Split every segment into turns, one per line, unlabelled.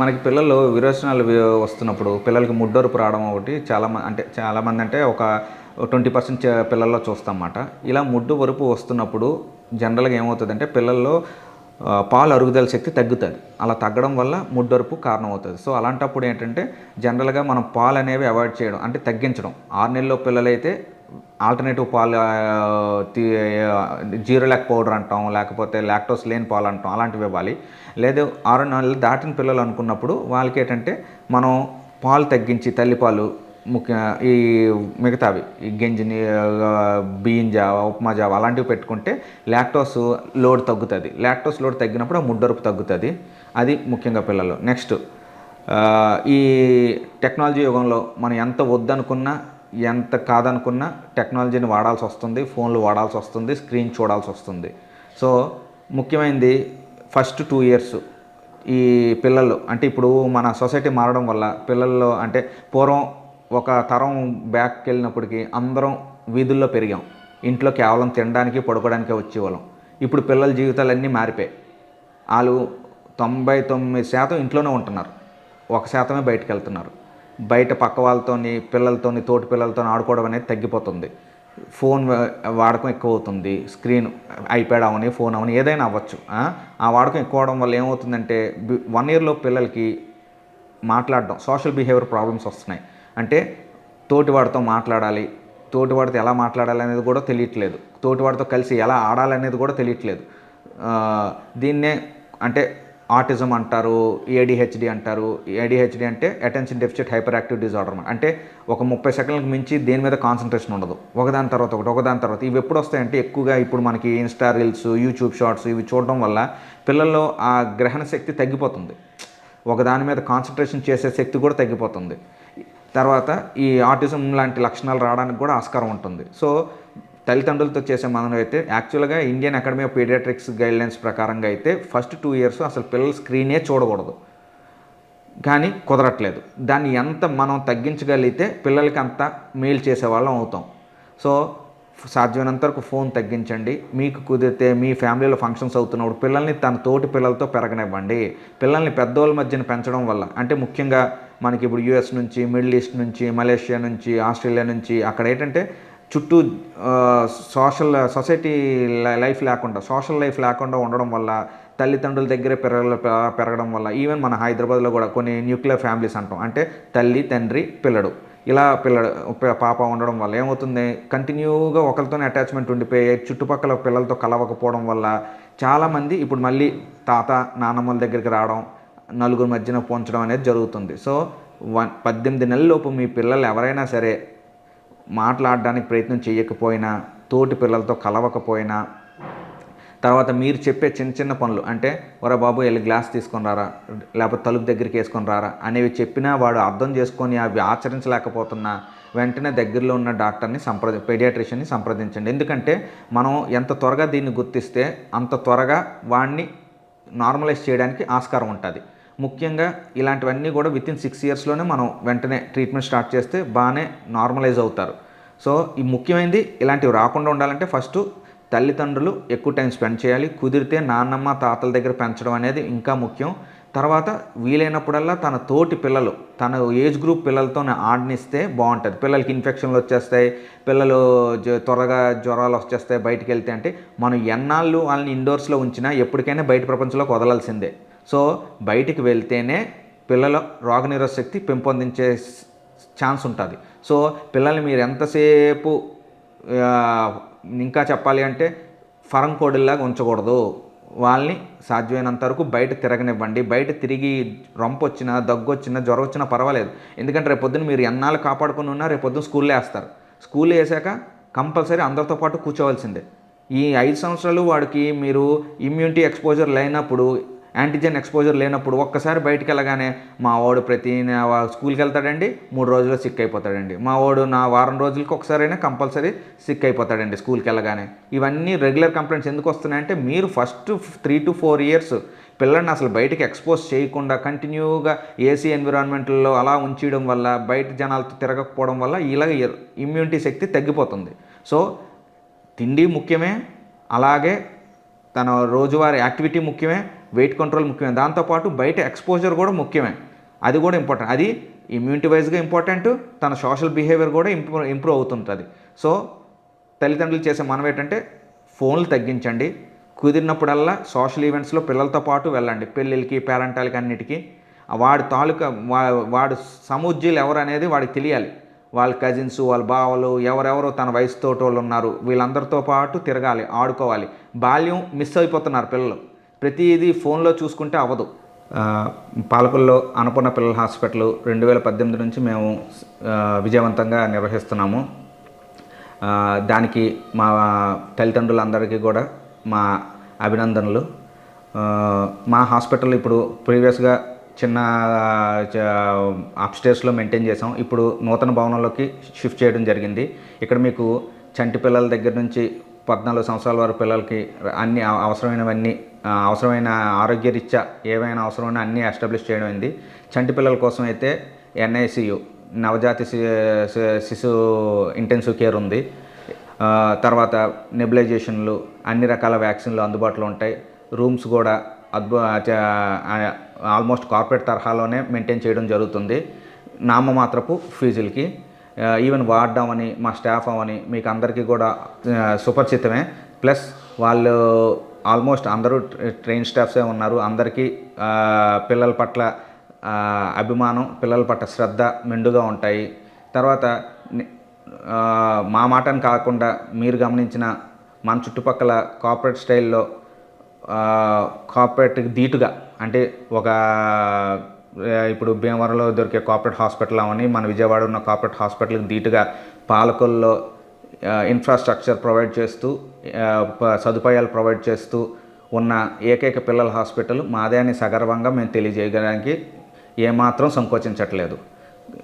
మనకి పిల్లలు విరోచనాలు వస్తున్నప్పుడు పిల్లలకి ముడ్డొరుపు రావడం ఒకటి చాలా మ అంటే చాలామంది అంటే ఒక ట్వంటీ పర్సెంట్ పిల్లల్లో చూస్తామన్నమాట. ఇలా ముడ్డు వరుపు వస్తున్నప్పుడు జనరల్గా ఏమవుతుందంటే పిల్లల్లో పాలు అరుగుదల శక్తి తగ్గుతుంది. అలా తగ్గడం వల్ల ముడ్డొరుపు కారణం అవుతుంది సో అలాంటప్పుడు ఏంటంటే జనరల్గా మనం పాలు అనేవి అవాయిడ్ చేయడం అంటే తగ్గించడం. ఆరు నెలల పిల్లలైతే ఆల్టర్నేటివ్ పాలు తీ- జీరో ల్యాక్ పౌడర్ అంటాం లేకపోతే లాక్టోస్ లేని పాలు అంటాం అలాంటివి ఇవ్వాలి. లేదు ఆరు నెలలు దాటిన పిల్లలు అనుకున్నప్పుడు వాళ్ళకి ఏంటంటే మనం పాలు తగ్గించి తల్లిపాలు ముఖ్య ఈ మిగతావి ఈ గంజిని బియ్యం జావ ఉప్మా జావ అలాంటివి పెట్టుకుంటే లాక్టోస్ లోడ్ తగ్గుతుంది. లాక్టోస్ లోడ్ తగ్గినప్పుడు ఆ ముడ్డరుపు తగ్గుతుంది. అది ముఖ్యంగా పిల్లలు. నెక్స్ట్ ఈ టెక్నాలజీ యుగంలో మనం ఎంత వద్దనుకున్నా ఎంత కాదనుకున్నా టెక్నాలజీని వాడాల్సి వస్తుంది ఫోన్లు వాడాల్సి వస్తుంది స్క్రీన్ చూడాల్సి వస్తుంది. సో ముఖ్యమైనది ఫస్ట్ టూ ఇయర్స్ ఈ పిల్లలు అంటే ఇప్పుడు మన సొసైటీ మారడం వల్ల పిల్లల్లో అంటే పూర్వం ఒక తరం బ్యాక్కి వెళ్ళినప్పటికీ అందరం వీధుల్లో పెరిగాం. ఇంట్లో కేవలం తినడానికి పడుకోవడానికే వచ్చేవాళ్ళం. ఇప్పుడు పిల్లల జీవితాలన్నీ మారిపోయాయి. వాళ్ళు తొంభై తొమ్మిది శాతం ఇంట్లోనే ఉంటున్నారు. ఒక శాతమే బయటకు వెళ్తున్నారు. బయట పక్క వాళ్ళతోని పిల్లలతోని తోటి పిల్లలతో ఆడుకోవడం అనేది తగ్గిపోతుంది. ఫోన్ వాడకం ఎక్కువ అవుతుంది స్క్రీన్ ఐప్యాడ్ అవని ఫోన్ అవని ఏదైనా అవ్వచ్చు. ఆ? వాడకం ఎక్కువ అవడం వల్ల ఏమవుతుందంటే వన్ ఇయర్లో పిల్లలకి మాట్లాడడం సోషల్ బిహేవియర్ ప్రాబ్లమ్స్ వస్తున్నాయి. అంటే తోటివాడితో మాట్లాడాలి తోటివాడితో ఎలా మాట్లాడాలి అనేది కూడా తెలియట్లేదు. తోటివాడితో కలిసి ఎలా ఆడాలి అనేది కూడా తెలియట్లేదు. దీన్నే అంటే ఆటిజం అంటారు ఏడిహెచ్డి అంటారు. ఏడిహెచ్డి అంటే attention deficit hyper active disorder అంటే ఒక ముప్పై సెకండ్లకు మించి దేని మీద కాన్సన్ట్రేషన్ ఉండదు. ఒకదాని తర్వాత ఒకటి ఒకదాని తర్వాత. ఇవి ఎప్పుడు వస్తాయంటే ఎక్కువగా ఇప్పుడు మనకి ఇన్స్టా రీల్స్ యూట్యూబ్ షార్ట్స్ ఇవి చూడడం వల్ల పిల్లల్లో ఆ గ్రహణ శక్తి తగ్గిపోతుంది. ఒకదాని మీద కాన్సన్ట్రేషన్ చేసే శక్తి కూడా తగ్గిపోతుంది. తర్వాత ఈ ఆటిజం లాంటి లక్షణాలు రావడానికి కూడా ఆస్కారం ఉంటుంది. సో తల్లిదండ్రులతో చేసే మనం అయితే యాక్చువల్గా Indian academy of pediatrics guidelines ప్రకారంగా అయితే ఫస్ట్ టూ ఇయర్స్ అసలు పిల్లలు స్క్రీనే చూడకూడదు. కానీ కుదరట్లేదు. దాన్ని ఎంత మనం తగ్గించగలిగితే పిల్లలకి అంత మేలు చేసేవాళ్ళం అవుతాం. సో సాధ్యమైనంత వరకు ఫోన్ తగ్గించండి. మీకు కుదిరితే మీ ఫ్యామిలీలో ఫంక్షన్స్ అవుతున్నప్పుడు పిల్లల్ని తన తోటి పిల్లలతో పెరగనివ్వండి. పిల్లల్ని పెద్దోళ్ళ మధ్యన పెంచడం వల్ల అంటే ముఖ్యంగా మనకి ఇప్పుడు యూఎస్ నుంచి మిడిల్ ఈస్ట్ నుంచి మలేషియా నుంచి ఆస్ట్రేలియా నుంచి అక్కడ ఏంటంటే చుట్టూ సోషల్ సొసైటీ లైఫ్ లేకుండా సోషల్ లైఫ్ లేకుండా ఉండడం వల్ల తల్లిదండ్రుల దగ్గరే పెరగ పెరగడం వల్ల ఈవెన్ మన హైదరాబాద్లో కూడా కొన్ని న్యూక్లియర్ ఫ్యామిలీస్ అంటాం. అంటే తల్లి తండ్రి పిల్లడు. ఇలా పిల్లడు పాప ఉండడం వల్ల ఏమవుతుంది? కంటిన్యూగా ఒకరితోనే అటాచ్మెంట్ ఉండిపోయి చుట్టుపక్కల పిల్లలతో కలవకపోవడం వల్ల చాలామంది ఇప్పుడు మళ్ళీ తాత నాన్నమ్మల దగ్గరికి రావడం నలుగురు మధ్యన పోంచడం అనేది జరుగుతుంది. సో వన్ పద్దెనిమిది నెలలలోపు మీ పిల్లలు ఎవరైనా సరే మాట్లాడడానికి ప్రయత్నం చేయకపోయినా తోటి పిల్లలతో కలవకపోయినా తర్వాత మీరు చెప్పే చిన్న చిన్న పనులు అంటే ఒరే బాబు వెళ్ళి గ్లాస్ తీసుకొని రారా లేకపోతే తలుపు దగ్గరికి వేసుకొని రారా అనేవి చెప్పినా వాడు అర్థం చేసుకొని అవి ఆచరించలేకపోతున్నా వెంటనే దగ్గరలో ఉన్న డాక్టర్ని సంప్రది పెడియాట్రిషియన్ని సంప్రదించండి. ఎందుకంటే మనం ఎంత త్వరగా దీన్ని గుర్తిస్తే అంత త్వరగా వాడిని నార్మలైజ్ చేయడానికి ఆస్కారం ఉంటుంది. ముఖ్యంగా ఇలాంటివన్నీ కూడా విత్ ఇన్ సిక్స్ ఇయర్స్లోనే మనం వెంటనే ట్రీట్మెంట్ స్టార్ట్ చేస్తే బాగానే నార్మలైజ్ అవుతారు. సో ఈ ముఖ్యమైనది ఇలాంటివి రాకుండా ఉండాలంటే ఫస్ట్ తల్లిదండ్రులు ఎక్కువ టైం స్పెండ్ చేయాలి. కుదిరితే నాన్నమ్మ తాతల దగ్గర పెంచడం అనేది ఇంకా ముఖ్యం. తర్వాత వీలైనప్పుడల్లా తన తోటి పిల్లలు తన ఏజ్ గ్రూప్ పిల్లలతో ఆడనిస్తే బాగుంటుంది పిల్లలకి ఇన్ఫెక్షన్లు వచ్చేస్తాయి పిల్లలు జ- త్వరగా జ్వరాలు వచ్చేస్తాయి బయటికి వెళ్తే అంటే మనం ఎన్నాళ్ళు వాళ్ళని ఇండోర్స్లో ఉంచినా ఎప్పటికైనా బయట ప్రపంచంలోకి వదలాల్సిందే. సో బయటికి వెళ్తేనే పిల్లల రోగనిరోధ శక్తి పెంపొందించే ఛాన్స్ ఉంటుంది. సో పిల్లల్ని మీరు ఎంతసేపు ఇంకా చెప్పాలి అంటే ఫరం కోడిల్లాగా ఉంచకూడదు. వాళ్ళని సాధ్యమైనంత వరకు బయట తిరగనివ్వండి. బయట తిరిగి రొంపు వచ్చినా దగ్గు వచ్చినా జ్వరం వచ్చినా పర్వాలేదు. ఎందుకంటే రేపొద్దున మీరు ఎన్నాళ్ళు కాపాడుకుని ఉన్నా రేపొద్దున స్కూల్లో వేస్తారు. స్కూల్లో వేసాక కంపల్సరీ అందరితో పాటు కూర్చోవలసిందే. ఈ ఐదు సంవత్సరాలు వాడికి మీరు ఇమ్యూనిటీ ఎక్స్పోజర్ లేనప్పుడు యాంటీజెన్ ఎక్స్పోజర్ లేనప్పుడు ఒక్కసారి బయటికి వెళ్ళగానే మా వాడు ప్రతి స్కూల్కి వెళ్తాడండి మూడు రోజుల్లో సిక్ అయిపోతాడండి. మా వాడు నా వారం రోజులకి ఒకసారైనా కంపల్సరీ సిక్ అయిపోతాడండి స్కూల్కి వెళ్ళగానే. ఇవన్నీ రెగ్యులర్ కంప్లైంట్స్ ఎందుకు వస్తున్నాయంటే మీరు first three to four years పిల్లల్ని అసలు బయటికి ఎక్స్పోజ్ చేయకుండా కంటిన్యూగా ఏసీ ఎన్విరాన్మెంట్లో అలా ఉంచడం వల్ల బయట జనాలతో తిరగకపోవడం వల్ల ఇలాగ ఇమ్యూనిటీ శక్తి తగ్గిపోతుంది. సో తిండి ముఖ్యమే అలాగే తన రోజువారీ యాక్టివిటీ ముఖ్యమే వెయిట్ కంట్రోల్ ముఖ్యమే. దాంతోపాటు బయట ఎక్స్పోజర్ కూడా ముఖ్యమే. అది కూడా ఇంపార్టెంట్ అది ఇమ్యూనిటీ వైజ్గా ఇంపార్టెంట్ తన సోషల్ బిహేవియర్ కూడా ఇంప్రూవ్ ఇంప్రూవ్ అవుతుంటుంది. సో తల్లిదండ్రులు చేసే మనం ఏంటంటే ఫోన్లు తగ్గించండి. కుదిరినప్పుడల్లా సోషల్ ఈవెంట్స్లో పిల్లలతో పాటు వెళ్ళండి. పెళ్ళిళ్ళకి పేరెంటాలకి అన్నిటికీ. వాడి తాలూకా వా- వాడు సముజ్జీలు ఎవరు అనేది వాడికి తెలియాలి. వాళ్ళ కజిన్స్ వాళ్ళ బావలు ఎవరెవరు తన వయసుతో వాళ్ళు ఉన్నారు. వీళ్ళందరితో పాటు తిరగాలి ఆడుకోవాలి. బాల్యం మిస్ అయిపోతున్నారు పిల్లలు. ప్రతిదీ ఫోన్లో చూసుకుంటే అవ్వదు. పాలకుల్లో అన్నపూర్ణ పిల్లల హాస్పిటల్ రెండు వేల పద్దెనిమిది నుంచి మేము విజయవంతంగా నిర్వహిస్తున్నాము. దానికి మా తల్లిదండ్రులందరికీ కూడా మా అభినందనలు. మా హాస్పిటల్ ఇప్పుడు ప్రీవియస్గా చిన్న అప్స్టేర్స్లో మెయింటైన్ చేసాం. ఇప్పుడు నూతన భవనంలోకి షిఫ్ట్ చేయడం జరిగింది. ఇక్కడ మీకు చంటి పిల్లల దగ్గర నుంచి పద్నాలుగు సంవత్సరాల వరకు పిల్లలకి అన్ని అవసరమైనవన్నీ అవసరమైన ఆరోగ్యరీత్యా ఏవైనా అవసరమైన అన్నీ ఎస్టాబ్లిష్ చేయడం అయింది చంటి పిల్లల కోసం అయితే ఎన్ఐసియు నవజాత శి- శి- శిశు ఇంటెన్సివ్ కేర్ ఉంది. తర్వాత నెబిలైజేషన్లు అన్ని రకాల వ్యాక్సిన్లు అందుబాటులో ఉంటాయి. రూమ్స్ కూడా అద్భు ఆల్మోస్ట్ కార్పొరేట్ తరహాలోనే మెయింటైన్ చేయడం జరుగుతుంది. నామమాత్రపు ఫీజులకి. ఈవెన్ వాడడం అని మా స్టాఫ్ అవని మీకు అందరికీ కూడా సుపరిచితమే. ప్లస్ వాళ్ళు ఆల్మోస్ట్ అందరూ ట్రైన్ స్టాఫ్సే ఉన్నారు. అందరికీ పిల్లల పట్ల అభిమానం పిల్లల పట్ల శ్రద్ధ మెండుగా ఉంటాయి. తర్వాత మా మాటని కాకుండా మీరు గమనించిన మన చుట్టుపక్కల కార్పొరేట్ స్టైల్లో కార్పొరేట్కి ధీటుగా అంటే ఒక ఇప్పుడు భీమవరంలో దొరికే కార్పొరేట్ హాస్పిటల్ అవని మన విజయవాడ ఉన్న కార్పొరేట్ హాస్పిటల్కి ధీటుగా పాలకొల్లో ఇన్ఫ్రాస్ట్రక్చర్ ప్రొవైడ్ చేస్తూ సదుపాయాలు ప్రొవైడ్ చేస్తూ ఉన్న ఏకైక పిల్లల హాస్పిటల్ మాదే అని సగర్వంగా మేము తెలియజేయడానికి ఏమాత్రం సంకోచించట్లేదు.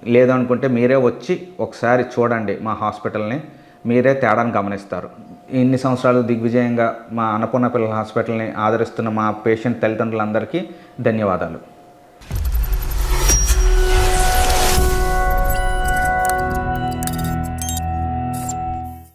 లేదనుకుంటే మీరే వచ్చి ఒకసారి చూడండి మా హాస్పిటల్ని మీరే తేడాను గమనిస్తారు. ఇన్ని సంవత్సరాలు దిగ్విజయంగా మా అన్నపూర్ణ పిల్లల హాస్పిటల్ని ఆదరిస్తున్న మా పేషెంట్ తల్లిదండ్రులందరికీ ధన్యవాదాలు.